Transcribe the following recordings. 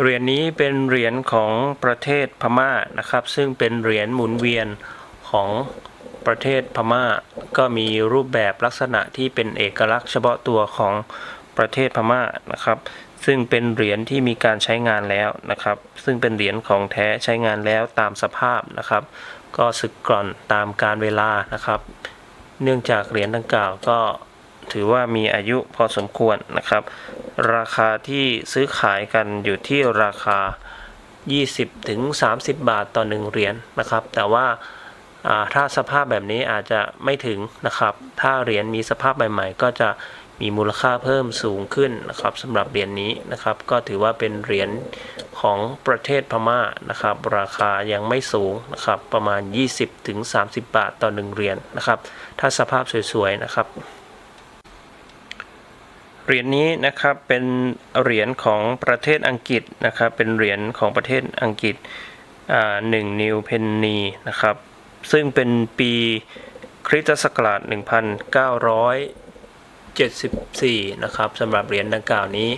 เหรียญนี้เป็นเหรียญของประเทศพม่านะครับ ซึ่งเป็นเหรียญหมุนเวียนของประเทศพม่า ก็มีรูปแบบลักษณะที่เป็นเอกลักษณ์เฉพาะตัวของประเทศพม่านะครับ ซึ่งเป็นเหรียญที่มีการใช้งานแล้วนะครับ ซึ่งเป็นเหรียญของแท้ใช้งานแล้วตามสภาพนะครับ ก็สึกกร่อนตามการเวลานะครับ เนื่องจากเหรียญดังกล่าวก็ ถือว่ามีอายุพอสมควรนะครับ ราคาที่ซื้อขายกันอยู่ที่ราคา 20ถึงบาทต่อ 1 เหรียญนะครับ แต่ว่าถ้าสภาพแบบนี้อาจจะไม่ถึงนะครับ ถ้าเหรียญมีสภาพใหม่ๆ ก็จะมีมูลค่าเพิ่มสูงขึ้นนะครับสำหรับเหรียญนี้นะครับ ก็ถือว่าเป็นเหรียญของประเทศพม่านะครับ ราคายังไม่สูงนะครับ ประมาณ 20ถึง30 บาทต่อ 1 เหรียญนะครับ ถ้าสภาพสวยๆนะครับ เหรียญนี้นะครับเป็นเหรียญของประเทศอังกฤษนะครับ เป็นเหรียญของประเทศอังกฤษหนึ่งนิวเพนนีนะครับ ซึ่งเป็นปีคริสตศักราช 1974 นะครับสำหรับเหรียญดังกล่าวนี้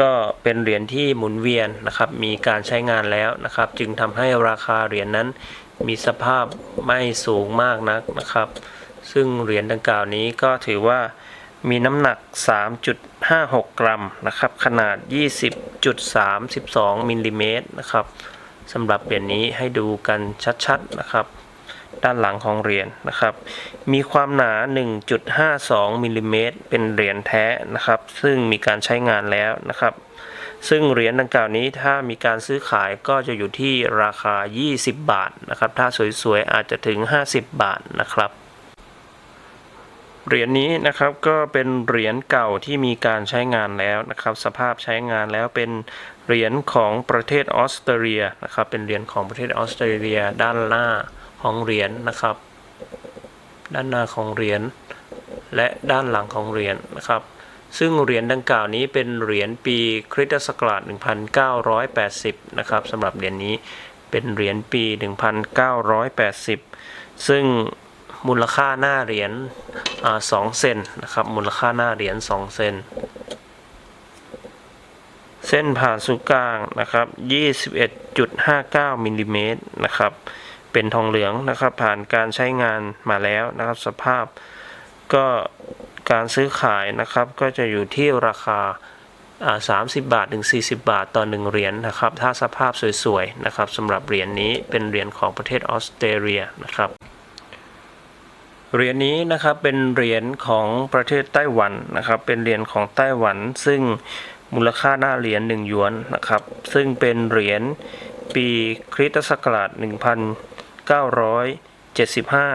ก็เป็นเหรียญที่หมุนเวียนนะครับ มีการใช้งานแล้วนะครับ จึงทำให้ราคาเหรียญนั้นมีสภาพไม่สูงมากนักนะครับ ซึ่งเหรียญดังกล่าวนี้ก็ถือว่า มีน้ำหนัก 3.56 กรัมนะครับ ขนาด 20.32มิลลิเมตรนะครับสำหรับเหรียญนี้ให้ดูกันชัดๆนะครับ ด้านหลังของเหรียญนะครับ มีความหนา 1.52มิลลิเมตรเป็นเหรียญแท้นะครับ ซึ่งมีการใช้งานแล้วนะครับ ซึ่งเหรียญดังกล่าวนี้ถ้ามีการซื้อขายก็จะอยู่ที่ราคา 20 บาทนะครับ ถ้าสวยๆอาจจะถึง 50 บาทนะครับ เหรียญนี้นะครับก็เป็นเหรียญเก่าที่มีการใช้งานแล้วนะครับ สภาพใช้งานแล้วเป็นเหรียญของประเทศออสเตรเลียนะครับเป็นเหรียญของประเทศออสเตรเลียด้านหน้าของเหรียญนะครับ ด้านหน้าของเหรียญและด้านหลังของเหรียญนะครับ ซึ่งเหรียญดังกล่าวนี้เป็นเหรียญปีคริสตศักราช 1980 นะครับสำหรับเหรียญนี้เป็นเหรียญปี 1980 ซึ่ง มูลค่าหน้าเหรียญอ่า2เซนนะครับมูลค่าหน้าเหรียญ2เซนเส้นผ่าศูนย์กลางนะครับ 21.59มิลลิเมตรนะครับ เป็นทองเหลืองนะครับ ผ่านการใช้งานมาแล้วนะครับ สภาพก็การซื้อขายนะครับ ก็จะอยู่ที่ราคา 30 บาทถึง 40 บาทต่อ 1 เหรียญนะครับ ถ้าสภาพสวยๆนะครับสำหรับเหรียญนี้เป็นเหรียญของประเทศออสเตรเลียนะครับ เหรียญนี้นะครับเป็นเหรียญของประเทศไต้หวันนะครับ เป็นเหรียญของไต้หวัน ซึ่งมูลค่าหน้าเหรียญ1หยวนนะครับ ซึ่งเป็นเหรียญปีคริสตศักราช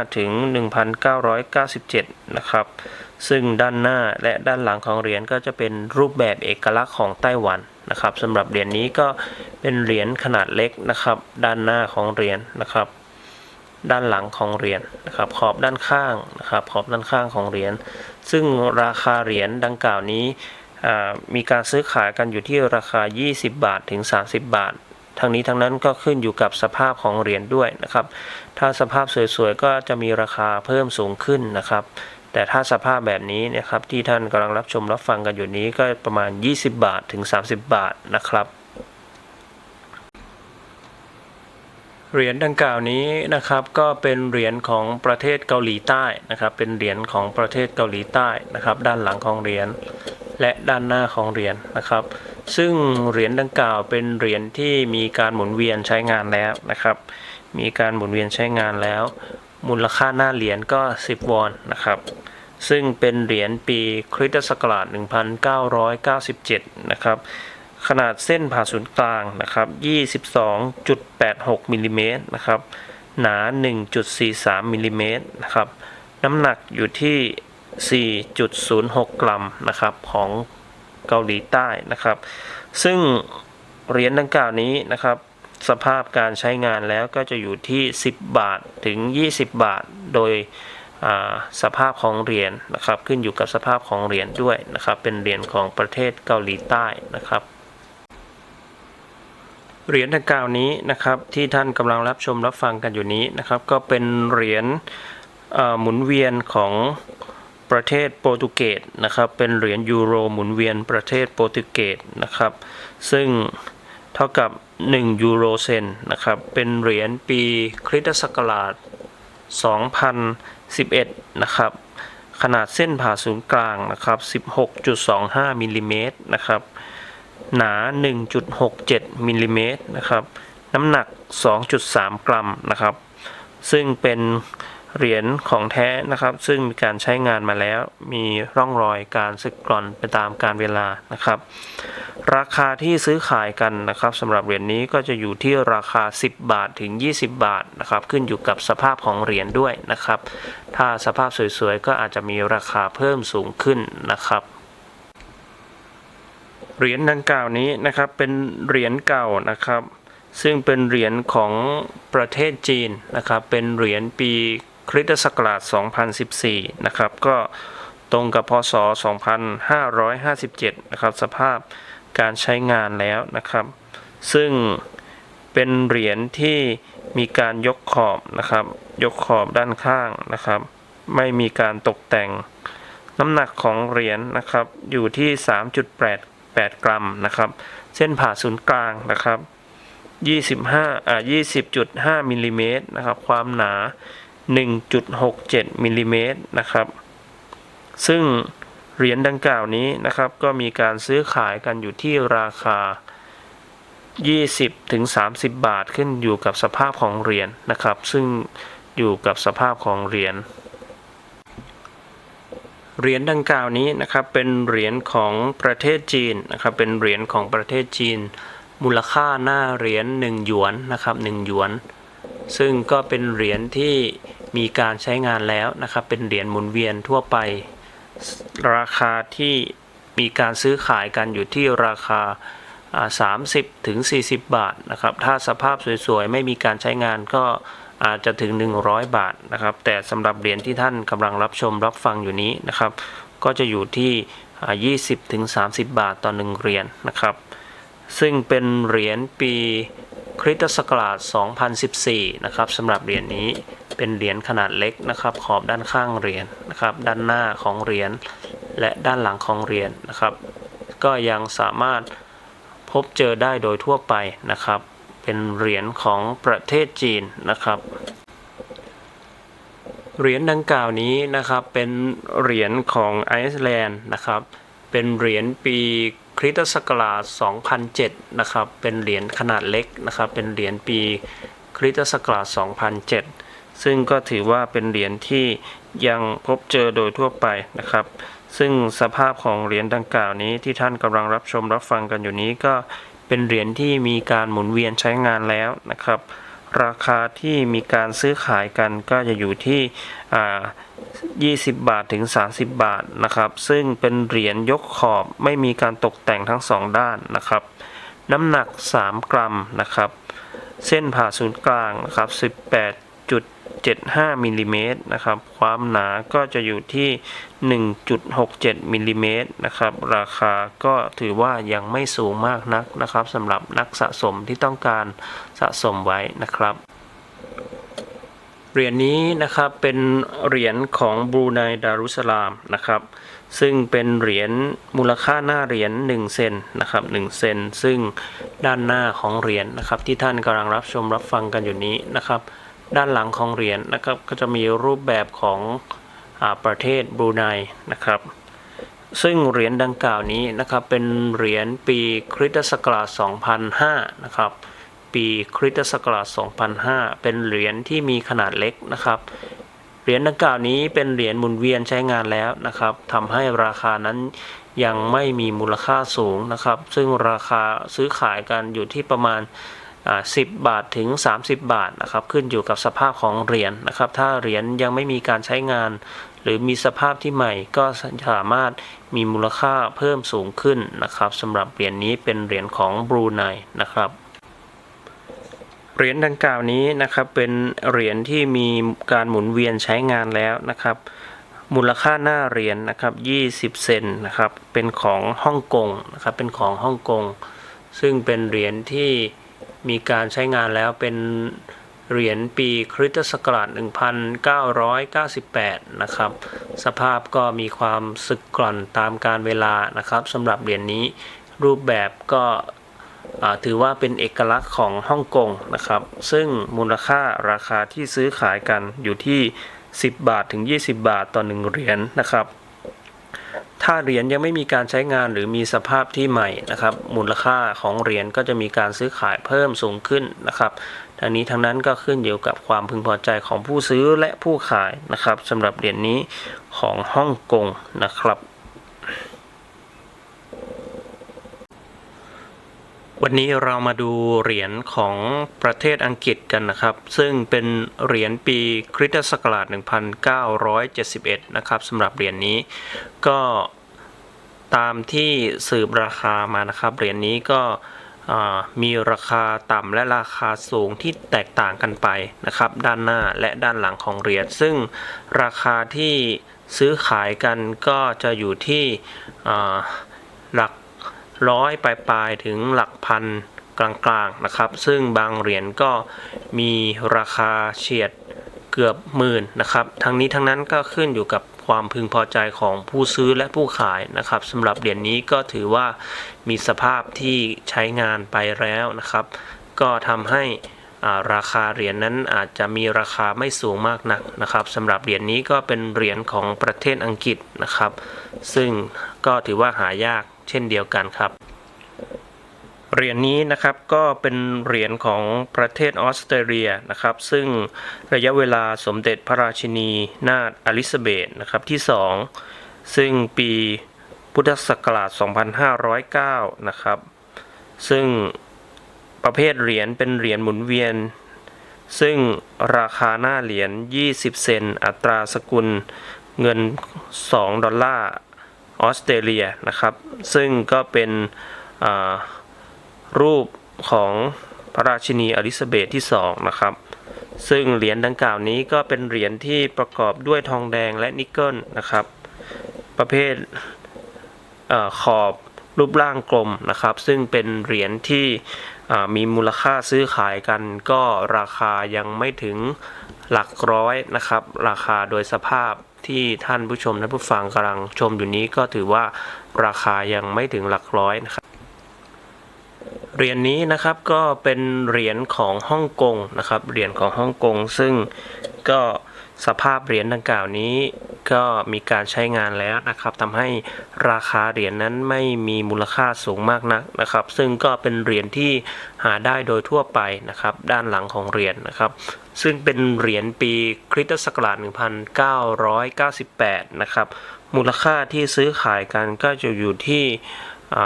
1975 ถึง 1997 นะครับ ซึ่งด้านหน้าและด้านหลังของเหรียญก็จะเป็นรูปแบบเอกลักษณ์ของไต้หวันนะครับสำหรับเหรียญนี้ก็เป็นเหรียญขนาดเล็กนะครับ ด้านหน้าของเหรียญนะครับ ด้านหลังของเหรียญนะครับขอบด้านข้างนะครับขอบด้านข้างของเหรียญซึ่งราคาเหรียญดังกล่าวนี้มีการซื้อขายกันอยู่ที่ราคา 20 บาทถึง 30 บาท ทั้งนี้ทั้งนั้นก็ขึ้นอยู่กับสภาพของเหรียญด้วยนะครับ ถ้าสภาพสวยๆก็จะมีราคาเพิ่มสูงขึ้นนะครับ แต่ถ้าสภาพแบบนี้นะครับที่ท่านกำลังรับชมรับฟังกันอยู่นี้ก็ประมาณ 20 บาทถึง 30 บาทนะครับ เหรียญดังกล่าวนี้นะครับก็เป็นเหรียญของประเทศเกาหลีใต้นะครับ เป็นเหรียญของประเทศเกาหลีใต้นะครับ ด้านหลังของเหรียญและด้านหน้าของเหรียญนะครับ ซึ่งเหรียญดังกล่าวเป็นเหรียญที่มีการหมุนเวียนใช้งานแล้วนะครับ มีการหมุนเวียนใช้งานแล้ว มูลค่าหน้าเหรียญก็ 10 วอนนะครับ ซึ่งเป็นเหรียญปีคริสตศักราช1997 นะครับ ขนาดเส้นผ่าศูนย์กลางนะครับ22.86มิลลิเมตรนะครับหนา 1.43มิลลิเมตรนะครับน้ำหนักอยู่ที่ 4.06 กรัมนะครับของเกาหลีใต้นะครับ ซึ่งเหรียญดังกล่าวนี้นะครับ สภาพการใช้งานแล้วก็จะอยู่ที่ 10 บาทถึง 20 บาท โดยสภาพของเหรียญนะครับ ขึ้นอยู่กับสภาพของเหรียญด้วยนะครับ เป็นเหรียญของประเทศเกาหลีใต้นะครับ เหรียญดังกล่าวนี้นะครับที่ท่านกำลังรับชมรับฟังกันอยู่นี้นะครับก็เป็นเหรียญหมุนเวียนของประเทศโปรตุเกสนะครับเป็นเหรียญยูโรหมุนเวียนประเทศโปรตุเกสนะครับซึ่งเท่ากับ 1 ยูโรเซนนะครับเป็นเหรียญปีคริสตศักราช 2011 นะครับขนาดเส้นผ่าศูนย์กลางนะครับ 16.25มิลลิเมตรนะครับ หนา 1.67มิลลิเมตรนะครับ น้ำหนัก 2.3 กรัมนะครับ ซึ่งเป็นเหรียญของแท้นะครับ ซึ่งมีการใช้งานมาแล้ว มีร่องรอยการสึกกร่อนไปตามการเวลานะครับ ราคาที่ซื้อขายกันนะครับสำหรับเหรียญนี้ก็จะอยู่ที่ราคา 10 บาทถึง 20 บาทนะครับ ขึ้นอยู่กับสภาพของเหรียญด้วยนะครับ ถ้าสภาพสวยๆก็อาจจะมีราคาเพิ่มสูงขึ้นนะครับ เหรียญดังกล่าวนี้นะครับเป็นเหรียญเก่านะครับ ซึ่งเป็นเหรียญของประเทศจีนนะครับ เป็นเหรียญปีคริสตศักราช 2014 นะครับ ก็ตรงกับพศ 2557 นะครับ สภาพการใช้งานแล้วนะครับ ซึ่งเป็นเหรียญที่มีการยกขอบนะครับ ยกขอบด้านข้างนะครับ ไม่มีการตกแต่ง น้ำหนักของเหรียญนะครับ อยู่ที่ 3.88กรัมนะครับ เส้นผ่าศูนย์กลางนะครับ 25อ่า20.5มิลลิเมตรนะครับ ความหนา 1.67มิลลิเมตรนะครับ ซึ่งเหรียญดังกล่าวนี้นะครับ ก็มีการซื้อขายกันอยู่ที่ราคา 20ถึง30 บาทขึ้นอยู่กับสภาพของเหรียญนะครับ ซึ่งอยู่กับสภาพของเหรียญ เหรียญดังกล่าวนี้นะครับเป็นเหรียญของประเทศจีนนะครับเป็นเหรียญของประเทศจีน มูลค่าหน้าเหรียญ1หยวนนะครับ1หยวน ซึ่งก็เป็นเหรียญที่มีการใช้งานแล้วนะครับเป็นเหรียญหมุนเวียนทั่วไป ราคาที่มีการซื้อขายกันอยู่ที่ราคา 30ถึง40 บาทนะครับถ้าสภาพสวยๆ ไม่มีการใช้งานก็ อาจจะถึง 100 บาทนะครับ แต่สำหรับเหรียญที่ท่านกำลังรับชมรับฟังอยู่นี้นะครับ ก็จะอยู่ที่อ่า20ถึง30 บาทต่อ 1 เหรียญนะครับ ซึ่งเป็นเหรียญปีคริสตศักราช 2014 นะครับสำหรับเหรียญนี้เป็นเหรียญขนาดเล็กนะครับ ขอบด้านข้างเหรียญนะครับ ด้านหน้าของเหรียญและด้านหลังของเหรียญนะครับ ก็ยังสามารถพบเจอได้โดยทั่วไปนะครับ เป็นเหรียญของประเทศจีนนะครับเหรียญดังกล่าวนี้นะครับเป็นเหรียญของไอซ์แลนด์นะครับเป็นเหรียญปีคริสตศักราช 2007 นะครับเป็นเหรียญขนาดเล็กนะครับเป็นเหรียญปีคริสตศักราช 2007 ซึ่งก็ถือว่าเป็นเหรียญที่ยังพบเจอโดยทั่วไปนะครับ ซึ่งสภาพของเหรียญดังกล่าวนี้ที่ท่านกำลังรับชมรับฟังกันอยู่นี้ก็ เป็นเหรียญที่มีการหมุนเวียนใช้งานแล้วนะครับ ราคาที่มีการซื้อขายกันก็จะอยู่ที่20 บาทถึง 30 บาทนะครับ ซึ่งเป็นเหรียญยกขอบไม่มีการตกแต่งทั้งสองด้านนะครับ น้ำหนัก 3 กรัมนะครับ เส้นผ่าศูนย์กลางนะครับ 18. 1.75มิลลิเมตรนะครับ ความหนาก็จะอยู่ที่ 1.67มิลลิเมตรนะครับ ราคาก็ถือว่ายังไม่สูงมากนักนะครับสำหรับนักสะสมที่ต้องการสะสมไว้นะครับเหรียญนี้นะครับเป็นเหรียญของบรูไนดารุสลามนะครับซึ่งเป็นเหรียญมูลค่าหน้าเหรียญ1เซนนะครับ1เซนซึ่งด้านหน้าของเหรียญนะครับที่ท่านกำลังรับชมรับฟังกันอยู่นี้นะครับ ด้านหลังของเหรียญนะครับ ก็จะมีรูปแบบของอประเทศบรูไนนะครับ ซึ่งเหรียญดังกล่าวนี้นะครับเป็นเหรียญปีคริสตศักราช 2005 นะครับปีคริสตศักราช 2005 เป็นเหรียญที่มีขนาดเล็กนะครับ เหรียญดังกล่าวนี้เป็นเหรียญหมุนเวียนใช้งานแล้วนะครับทำให้ราคานั้นยังไม่มีมูลค่าสูงนะครับ ซึ่งราคาซื้อขายกันอยู่ที่ประมาณ 10 บาทถึง 30 บาทนะครับขึ้นอยู่กับสภาพของเหรียญนะครับ ถ้าเหรียญยังไม่มีการใช้งาน หรือมีสภาพที่ใหม่ก็สามารถมีมูลค่าเพิ่มสูงขึ้นนะครับสำหรับเหรียญนี้เป็นเหรียญของบรูไนนะครับเหรียญดังกล่าวนี้นะครับเป็นเหรียญที่มีการหมุนเวียนใช้งานแล้วนะครับ มูลค่าหน้าเหรียญนะครับ20 เซนนะครับเป็นของฮ่องกงนะครับเป็นของฮ่องกงซึ่งเป็นเหรียญที่ มีการใช้งานแล้วเป็นเหรียญปีคริสตศักราช 1998 นะครับ สภาพก็มีความสึกกร่อนตามการเวลานะครับสำหรับเหรียญนี้รูปแบบก็ถือว่าเป็นเอกลักษณ์ของฮ่องกงนะครับ ซึ่งมูลค่าราคาที่ซื้อขายกันอยู่ที่ 10 บาทถึง 20 บาทต่อ 1 เหรียญนะครับ ถ้าเหรียญยังไม่มีการใช้งานหรือมีสภาพที่ใหม่นะครับ มูลค่าของเหรียญก็จะมีการซื้อขายเพิ่มสูงขึ้นนะครับทางนี้ทั้งนั้นก็ขึ้นอยู่กับความพึงพอใจของผู้ซื้อและผู้ขายนะครับสำหรับเหรียญนี้ของฮ่องกงนะครับ วันนี้เรามาดูเหรียญของประเทศอังกฤษกันนะครับ ซึ่งเป็นเหรียญปีคริสตศักราช 1971 นะครับสำหรับเหรียญนี้ก็ตามที่สืบราคามานะครับ เหรียญนี้ก็มีราคาต่ำและราคาสูงที่แตกต่างกันไปนะครับ ด้านหน้าและด้านหลังของเหรียญซึ่งราคาที่ซื้อขายกันก็จะอยู่ที่หลัก ร้อยปลายๆถึงหลักพันกลางๆนะครับ ซึ่งบางเหรียญก็มีราคาเฉียดเกือบหมื่นนะครับ ทั้งนี้ทั้งนั้นก็ขึ้นอยู่กับความพึงพอใจของผู้ซื้อและผู้ขายนะครับสำหรับเหรียญนี้ก็ถือว่ามีสภาพที่ใช้งานไปแล้วนะครับ ก็ทำให้อ่าราคาเหรียญนั้นอาจจะมีราคาไม่สูงมากนักนะครับสำหรับเหรียญนี้ก็เป็นเหรียญของประเทศอังกฤษนะครับ ซึ่งก็ถือว่าหายาก เช่นเดียวกันครับ เหรียญนี้นะครับก็เป็นเหรียญของประเทศออสเตรเลียนะครับ ซึ่งระยะเวลาสมเด็จพระราชินีนาถอลิซาเบธนะครับที่ 2 ซึ่งปีพุทธศักราช 2509 นะครับ ซึ่งประเภทเหรียญเป็นเหรียญหมุนเวียน ซึ่งราคาหน้าเหรียญ 20 เซนต์อัตราสกุลเงิน 2 ดอลลาร์ ออสเตรเลียนะครับ ซึ่งก็เป็นรูปของพระราชินีอลิซาเบธที่2นะครับ ซึ่งเหรียญดังกล่าวนี้ก็เป็นเหรียญที่ประกอบด้วยทองแดงและนิกเกิลนะครับ ประเภทอขอบรูปร่างกลมนะครับ ซึ่งเป็นเหรียญที่มีมูลค่าซื้อขายกันก็ราคายังไม่ถึงหลักร้อยนะครับ ราคาโดยสภาพ ที่ท่านผู้ชมและผู้ฟังกำลังชมอยู่นี้ก็ถือว่าราคายังไม่ถึงหลักร้อยนะครับเหรียญนี้นะครับก็เป็นเหรียญของฮ่องกงนะครับเหรียญของฮ่องกงซึ่งก็สภาพเหรียญดังกล่าวนี้ก็มีการใช้งานแล้วนะครับทำให้ราคาเหรียญนั้นไม่มีมูลค่าสูงมากนักนะครับ ซึ่งก็เป็นเหรียญที่หาได้โดยทั่วไปนะครับ ด้านหลังของเหรียญนะครับ ซึ่งเป็นเหรียญปีคริสตศักราช 1998 นะครับ มูลค่าที่ซื้อขายกันก็จะอยู่ที่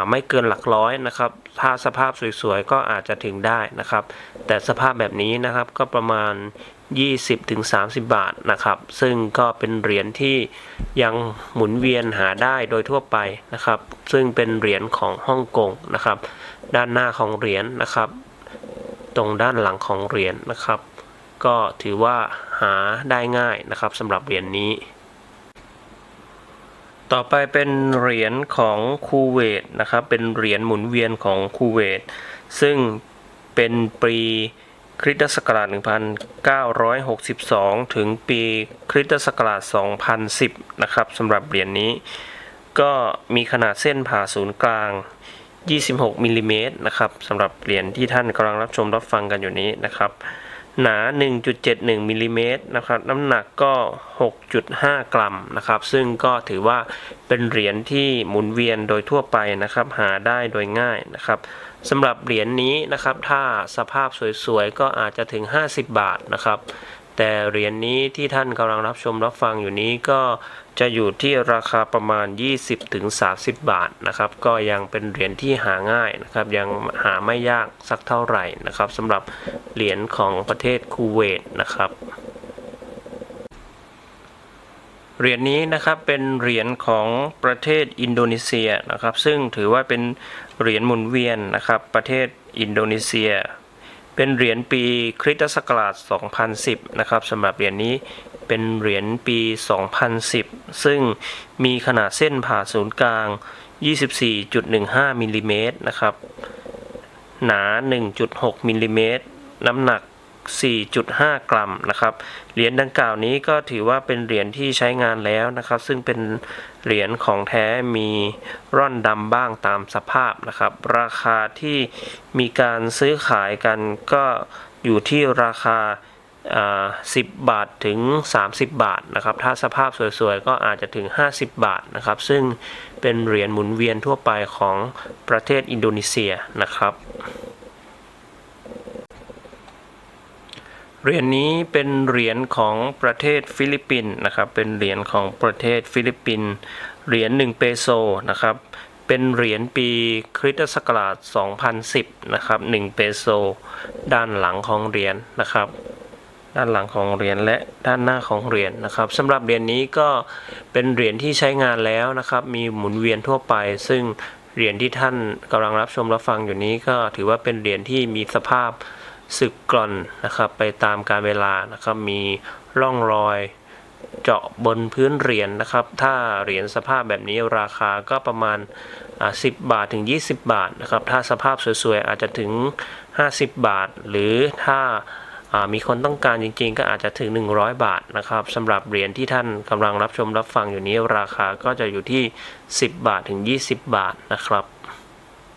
ไม่เกินหลักร้อยนะครับ ถ้าสภาพสวยๆ ก็อาจจะถึงได้นะครับ แต่สภาพแบบนี้นะครับก็ประมาณ 20-30 บาทนะครับ ซึ่งก็เป็นเหรียญที่ยังหมุนเวียนหาได้โดยทั่วไปนะครับ ซึ่งเป็นเหรียญของฮ่องกงนะครับ ด้านหน้าของเหรียญนะครับ ตรงด้านหลังของเหรียญนะครับ ก็ถือว่าหาได้ง่ายนะครับสำหรับเหรียญนี้ ต่อไปเป็นเหรียญของคูเวตนะครับ เป็นเหรียญหมุนเวียนของคูเวตซึ่งเป็นปีคริสตศักราช 1962 ถึงปีคริสตศักราช 2010 นะครับสำหรับเหรียญนี้ ก็มีขนาดเส้นผ่าศูนย์กลาง 26มิลลิเมตรนะครับสำหรับเหรียญที่ท่านกำลังรับชมรับฟังกันอยู่นี้นะครับ หนา 1.71มิลลิเมตรนะครับ น้ำหนักก็ 6.5 กรัมนะครับ ซึ่งก็ถือว่าเป็นเหรียญที่หมุนเวียนโดยทั่วไปนะครับ หาได้โดยง่ายนะครับสำหรับเหรียญนี้นะครับ ถ้าสภาพสวยๆ ก็อาจจะถึง 50 บาทนะครับ แต่เหรียญนี้ที่ท่านกำลังรับชมรับฟังอยู่นี้ก็ จะอยู่ที่ราคาประมาณ 20-30 บาทนะครับ ก็ยังเป็นเหรียญที่หาง่ายนะครับ ยังหาไม่ยากสักเท่าไหร่นะครับสำหรับเหรียญของประเทศคูเวตนะครับเหรียญนี้นะครับเป็นเหรียญของประเทศอินโดนีเซียนะครับ ซึ่งถือว่าเป็นเหรียญหมุนเวียนนะครับ ประเทศอินโดนีเซีย เป็นเหรียญปีคริสตศักราช 2010 นะครับสำหรับเหรียญนี้ เป็นเหรียญปี 2010 ซึ่งมีขนาดเส้นผ่าศูนย์กลาง 24.15มิลลิเมตรนะครับ หนา 1.6มิลลิเมตรน้ำหนัก 4.5 กรัมนะครับ เหรียญดังกล่าวนี้ก็ถือว่าเป็นเหรียญที่ใช้งานแล้วนะครับ ซึ่งเป็นเหรียญของแท้มีร่อนดำบ้างตามสภาพนะครับ ราคาที่มีการซื้อขายกันก็อยู่ที่ราคา 10 บาทถึง 30 บาทนะครับ ถ้าสภาพสวยๆ ก็อาจจะถึง 50 บาทนะครับ ซึ่งเป็นเหรียญหมุนเวียนทั่วไปของประเทศอินโดนีเซียนะครับ เหรียญนี้เป็นเหรียญของประเทศฟิลิปปินส์นะครับ เป็นเหรียญของประเทศฟิลิปปินส์ เหรียญ1เปโซนะครับ เป็นเหรียญปีคริสตศักราช 2010 นะครับ1เปโซ ด้านหลังของเหรียญนะครับ ด้านหลังของเหรียญและด้านหน้าของเหรียญนะครับสำหรับเหรียญนี้ก็เป็นเหรียญที่ใช้งานแล้วนะครับ มีหมุนเวียนทั่วไป ซึ่งเหรียญที่ท่านกำลังรับชมรับฟังอยู่นี้ก็ถือว่าเป็นเหรียญที่มีสภาพสึกกร่อนนะครับ ไปตามกาลเวลานะครับ มีร่องรอยเจาะบนพื้นเหรียญนะครับ ถ้าเหรียญสภาพแบบนี้ราคาก็ประมาณอ่า10 บาทถึง 20 บาทนะครับ ถ้าสภาพสวยๆอาจจะถึง 50 บาท หรือถ้า มีคนต้องการจริง ๆ ก็อาจจะถึง 100 บาทนะครับสำหรับเหรียญที่ท่านกำลังรับชมรับฟังอยู่นี้ราคาก็จะอยู่ที่ 10 บาทถึง 20 บาทนะครับ